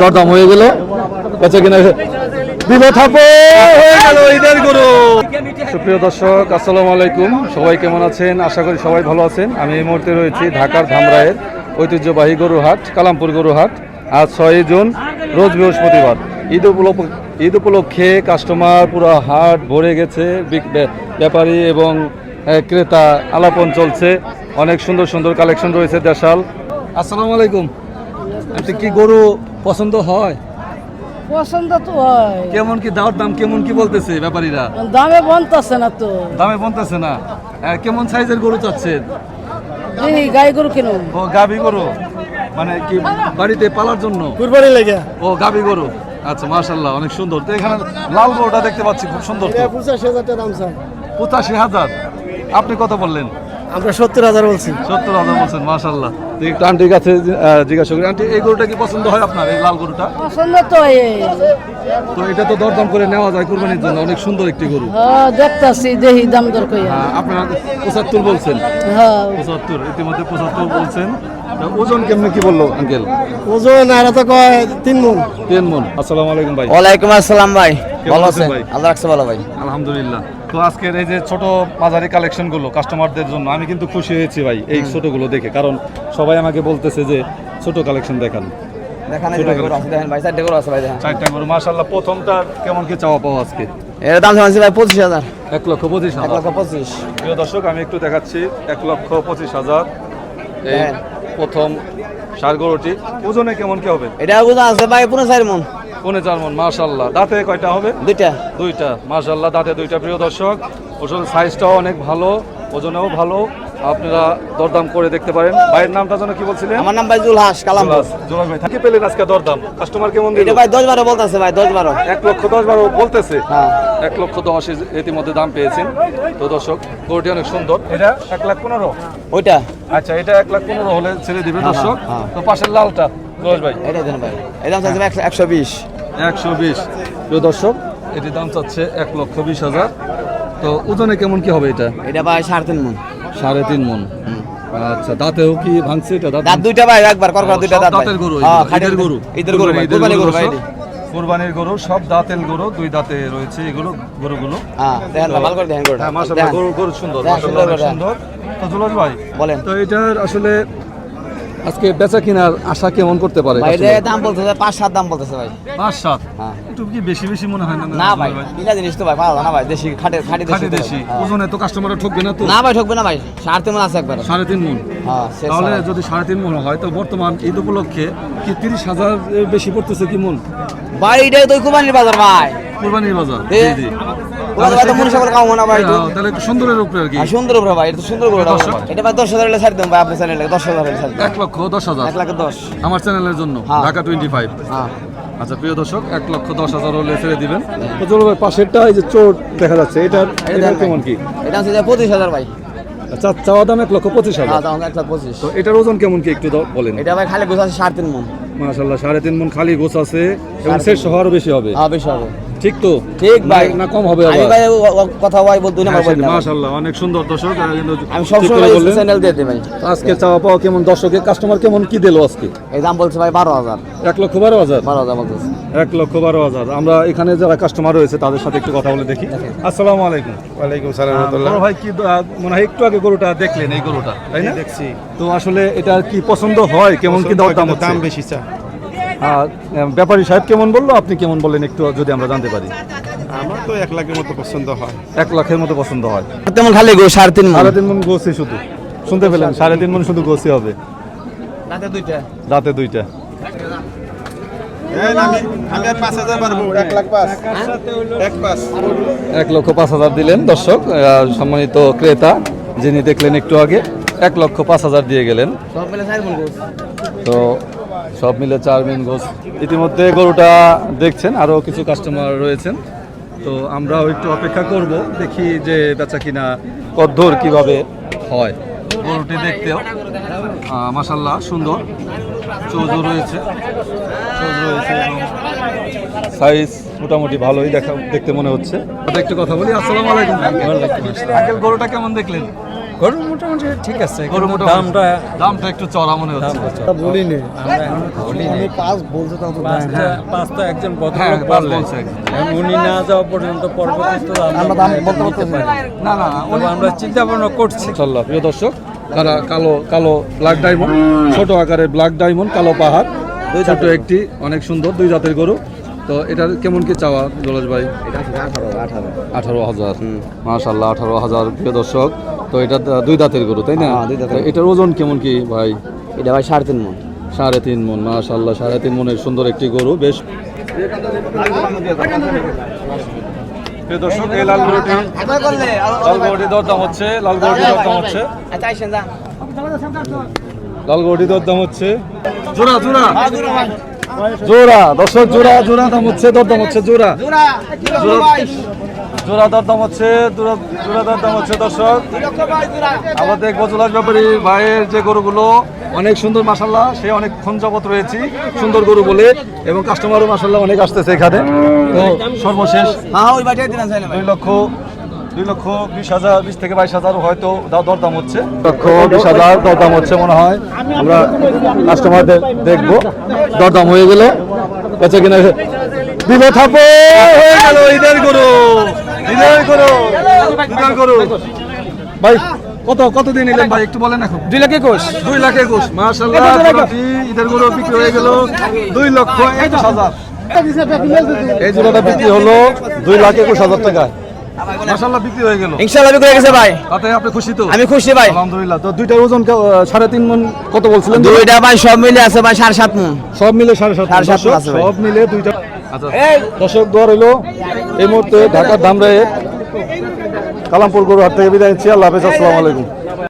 দরদাম হয়ে গেল। সুপ্রিয় দর্শক, আসসালামু আলাইকুম। সবাই কেমন আছেন? আশা করি সবাই ভালো আছেন। আমি এই মুহূর্তে রয়েছি ঢাকার ধামরায়ের ঐতিহ্যবাহী গরুহাট কালামপুর গরুহাট আজ ছয়ই জুন, রোজ বৃহস্পতিবার। ঈদ উপলক্ষ ঈদ উপলক্ষে কাস্টমার পুরো হাট ভরে গেছে। ব্যাপারী এবং ক্রেতা আলাপন চলছে। অনেক সুন্দর সুন্দর কালেকশন রয়েছে দেশাল। আসসালামু আলাইকুম। আপনি কি গরু পছন্দ হয়? পছন্দ তো হয়। কেমন কি দাওয়ার দাম কেমন কি বলতেছে ব্যাপারীরা? দামে বনতাছে না তো। দামে বলতেছে না। কেমন সাইজের গরু চাচ্ছেন? এই গাই গরু কিনুন। ও গাবি গরু। মানে কি বাড়িতে পালার জন্য? কুরবানি লেগে। ও গাবি গরু। আচ্ছা মাশাল্লাহ অনেক সুন্দর। তো এখানে লাল গরুটা দেখতে পাচ্ছি খুব সুন্দর তো। পঁচাশি হাজার দাম চাই পঁচাশি হাজার। আপনি কত বললেন? আমরা সত্তর হাজার বলছি। সত্তর হাজার বলছেন মাশাল্লাহ একটু আন্টির কাছে জিজ্ঞাসা করি। আন্টি এই গরুটা কি পছন্দ হয় আপনার এই লাল গরুটা? পছন্দ তো তো এটা তো দরদাম করে নেওয়া যায় কুরবানির জন্য অনেক সুন্দর একটি গরু। হ্যাঁ দেখতাছি দেহি দাম দর আপনারা পঁচাত্তর বলছেন। হ্যাঁ পঁচাত্তর ইতিমধ্যে পঁচাত্তর বলছেন। ওজন কেমনে কি বলল আঙ্কেল ওজন আর তো কয় তিন মন। তিন মন। আসসালামু আলাইকুম ভাই। ওয়ালাইকুম আসসালাম ভাই ভালো আছেন আছেন? ভাই? আল্লাহ রাখছে ভালো ভাই। আলহামদুলিল্লাহ। তো আজকের এই যে ছোট বাজারি কালেকশনগুলো কাস্টমারদের জন্য আমি কিন্তু খুশি হয়েছি ভাই এই ছোটগুলো দেখে। কারণ সবাই আমাকে বলতেছে যে ছোট কালেকশন দেখান। চারটে গরু প্রথমটা কেমন কি চাওয়া পাওয়া আজকে? এর দাম শুনছি ভাই পঁচিশ হাজার। এক লক্ষ পঁচিশ এক হাজার লক্ষ পঁচিশ। প্রিয় দর্শক আমি একটু দেখাচ্ছি এক লক্ষ পঁচিশ হাজার। এই। প্রথম সার গরুটি ওজনে কেমন কি হবে? এটা বুঝা আছে ভাই পুরো চার মন। পৌনে চার মন মাশাল্লাহ দাঁতে কয়টা হবে? দুইটা। দুইটা। মাশাল্লাহ দাঁতে দুইটা। প্রিয় দর্শক ওজন সাইজটাও অনেক ভালো ওজনেও ভালো। আপনারা দরদাম করে দেখতে পারেন। ভাইয়ের নামটা যেন কি বলছিলেন? আমার নাম ভাই জুলহাস কালামপুর। জুলাস, জুলাস ভাই থাকি পেলেন আজকে দরদাম? কাস্টমার কেমন দিল? এটা ভাই দশ বারো বলতেছে ভাই দশ বারো। এক লক্ষ দশ বারো বলতেছে? হ্যাঁ। এক লক্ষ দশ ইজ- ইতিমধ্যে দাম পেয়েছেন। তো দর্শক গরুটি অনেক সুন্দর। এটা এক লাখ পনেরো? ওইটা। আচ্ছা এটা এক লাখ পনেরো হলে ছেড়ে দিবে হ্যাঁ, দর্শক। হ্যাঁ। তো পাশের লালটা জুলাস ভাই। এটা দেন ভাই। এই দাম চাইছে ভাই একশো- বিশ। প্রিয় দর্শক এটির দাম চাচ্ছে এক লক্ষ বিশ হাজার। তো ওজনে কেমন কি হবে এটা? এটা ভাই সাড়ে তিন মন। সাড়ে তিন মন। আচ্ছা দাঁতেও কি ভাঙছে এটা? দাঁত দুইটা ভাই একবার কর দুইটা দাঁত দাঁতের গরু হ্যাঁ এগুলো, খাঁটি ঈদের গরু ঈদের গরু ভাই ঈদের কুরবানি গরু ভাই সব। গরু সব দাঁতের গরু দুই দাঁতে রয়েছে এগুলো গরুগুলো। হ্যাঁ দেখেন ভালো করে দেখেন গরুটা। হ্যাঁ মাশাআল্লাহ গরু গরু সুন্দর মাশাআল্লাহ সুন্দর সুন্দর। তো জুলাস ভাই বলেন। তো এটার আসলে আজকে বেচা কেনার আশা কেমন করতে পারে ভাই? দাম বলতেছে পাঁচ সাত দাম বলতেছে ভাই। পাঁচ সাত হ্যাঁ। একটু কি বেশি বেশি মনে হয় না না ভাই কিনা জিনিস তো ভাই যায় না ভাই দেশি খাটে খাটি দেশি দেশি। হ্যাঁ। ওজনে তো কাস্টমাররা ঠকবে না তো? না ভাই ঠকবে না ভাই সাড়ে তিন মন আছে একবার। সাড়ে তিন মন? হ্যাঁ তাহলে যদি সাড়ে তিন মন হয় তো বর্তমান ঈদ উপলক্ষে কি তিরিশ হাজার বেশি পড়তেছে কি মন? ভাই এটাই তো কুরবানির বাজার ভাই। কুরবানির বাজার এ, জি। ভাই একটু। হ্যাঁ, তাহলে একটু সুন্দরের উপরে আর কি। সুন্দর উপরে ভাই এটা সুন্দর করে এটা ভাই দশ হাজার হলে ছাড় দেন ভাই আপনি চ্যানেলে দশ হাজার হলে ছাড় এক লক্ষ দশ হাজার। এক লাখে দশ। আমার চ্যানেলের জন্য হ্যাঁ। ঢাকা টোয়েন্টি ফাইভ হ্যাঁ। আচ্ছা প্রিয় দর্শক এক লক্ষ দশ হাজার হলে ছেড়ে দিবেন। ভাই পাশেরটা এই যে চোট দেখা যাচ্ছে এটার এটার কেমন কি? এটা হচ্ছে পঁচিশ হাজার ভাই। আচ্ছা চাওয়া দাম এক লক্ষ পঁচিশ হ্যাঁ হাজার এক লাখ পঁচিশ। তো এটার ওজন কেমন কি একটু বলেন। এটা ভাই খালি গোছ আছে সাড়ে তিন মন। মাশাল্লাহ সাড়ে তিন মন খালি গোছ আছে এবং শেষ আরও বেশি হবে। হ্যাঁ বেশি হবে। ঠিক তো? ঠিক ভাই। না- কম হবে আমি ভাই কথা ভাই বলতে না। মাশাল্লাহ অনেক সুন্দর দর্শক। আমি ভাই বললেন। চ্যানেল দিয়ে দিই ভাই। আজকে চাওয়া পাওয়া কেমন দর্শকের? কাস্টমার কেমন? কি দিল আজকে? এই দাম বলছে ভাই বারো হাজার। এক লক্ষ বারো হাজার? বারো হাজার বলতেছে। এক লক্ষ বারো হাজার। আমরা এখানে যারা কাস্টমার রয়েছে তাদের সাথে একটু কথা বলে দেখি। আসসালামু আলাইকুম। ওয়ালাইকুম সালাম আহ, বড় ভাই কি মনে হয় একটু আগে গরুটা দেখলেন এই গরুটা তাই না? দেখছি। তো আসলে এটা কি পছন্দ হয়? কেমন কি দর দাম দাম বেশি চা। ব্যাপারী সাহেব কেমন বলল? আপনি কেমন বললেন একটু যদি আমরা জানতে পারি। আমার তো এক লাখের মতো পছন্দ হয়। এক লাখের মতো পছন্দ হয়। তেমন খালি গো সাড়ে তিন সাড়ে তিন মন গোছি শুধু। শুনতে পেলেন? সাড়ে তিন মন শুধু গোছি হবে। রাতে দুইটা। দাঁতে দুইটা। এক লক্ষ পাঁচ হাজার দিলেন দর্শক সম্মানিত ক্রেতা যিনি দেখলেন একটু আগে এক লক্ষ পাঁচ হাজার দিয়ে গেলেন। তো সব মিলে চার মিন গোস ইতিমধ্যে গরুটা দেখছেন আরও কিছু কাস্টমার রয়েছেন। তো আমরাও একটু অপেক্ষা করব দেখি যে বেচা কিনা কদ্দূর কীভাবে হয়। গরুটি দেখতেও মাসাল্লাহ সুন্দর। চৌজু রয়েছে চৌজু রয়েছে সাইজ মোটামুটি ভালোই দেখা দেখতে মনে হচ্ছে। একটু কথা বলি আসসালামু আলাইকুম। আঙ্কেল গরুটা কেমন দেখলেন? গরু মোটামুটি ঠিক আছে গরু দামটা দামটা একটু চড়া মনে হচ্ছে। দামটা বলি নে আমরা এখন বলি নাই। পাঁচ বলছে তো পাঁচটা পাঁচটা একজন হ্যাঁ, ভদ্রলোক বললেন। একজন। এখন উনি না যাওয়া পর্যন্ত পরবর্তীতে আমরা দাম বলতে না। না আমরা চিন্তা ভাবনা করছি। ইনশাল্লাহ প্রিয় দর্শক কারা কালো কালো ব্ল্যাক ডায়মন্ড ছোট আকারের ব্ল্যাক ডায়মন্ড কালো পাহাড় ছোট একটি অনেক সুন্দর দুই জাতের গরু। তো এটার কেমন কি চাওয়া জলাস ভাই? আঠারো হাজার। মাশাল্লাহ আঠারো হাজার প্রিয় দর্শক। তো এটা দুই দাঁতের গরু তাই না? হ্যাঁ, এটার ওজন কেমন কি ভাই? এটা ভাই সাড়ে তিন মন। সাড়ে তিন মন মাশাল্লাহ সাড়ে তিন মনের সুন্দর একটি গরু। বেশ প্রিয় দর্শক এই লাল গরুটি লাল গরুটি দরদাম হচ্ছে লাল গরুটি দরদাম হচ্ছে লাল গরুটি দরদাম হচ্ছে জোড়া জোড়া। জোড়া দর্শক জোড়া জোড়া দাম হচ্ছে দরদাম হচ্ছে জোড়া। জোড়া দরদাম হচ্ছে জোড়া দরদাম হচ্ছে দর্শক। আমাদের গজলাস ব্যাপারী ভাইয়ের যে গরুগুলো অনেক সুন্দর মাসাল্লাহ সে অনেক খঞ্জাপত রয়েছি সুন্দর গরু বলে এবং কাস্টমারও মাসাল্লাহ অনেক আসতেছে এখানে। তো সর্বশেষ হ্যাঁ দুই লক্ষ দুই লক্ষ বিশ হাজার বিশ থেকে বাইশ হাজার হয়তো দা- দরদাম হচ্ছে। লক্ষ বিশ হাজার দরদাম হচ্ছে মনে হয়। আমরা কাস্টমারদের দেখব। দরদাম হয়ে গেলে বেচা কিনা দিল থাপো! হয়ে গেল ঈদের গরু। ঈদের গরু। ঈদের গরু। ভাই কত কত দিন নিলেন ভাই? একটু বলেন এখন। দুই লাখ একুশ। দুই লাখ একুশ। মার্শাল্লাহ ঈদের গরু বিক্রি হয়ে গেল। দুই লক্ষ একুশ হাজার। এই জোড়াটা বিক্রি হলো দুই লাখ একুশ হাজার টাকা মার্শাল্লাহ বিক্রি হয়ে গেল। ইনশাল্লাহ বিক্রি হয়ে গেছে ভাই। তাতে আপনি খুশি তো? আমি খুশি ভাই। আলহামদুলিল্লাহ। তো দুইটার ওজন কে- আহ, সাড়ে তিন মন কত বলছিলেন? দুইটা ভাই সব মিলে আছে ভাই সব মিলে আছে সব মিলে দুইটা আচ্ছা। দর্শক হইল এই মুহূর্তে ঢাকার দামরায়ে কালামপুর গরু হাট থেকে বিদায় নিচ্ছি। আল্লাহ হাফেজ। আসসালামু আলাইকুম।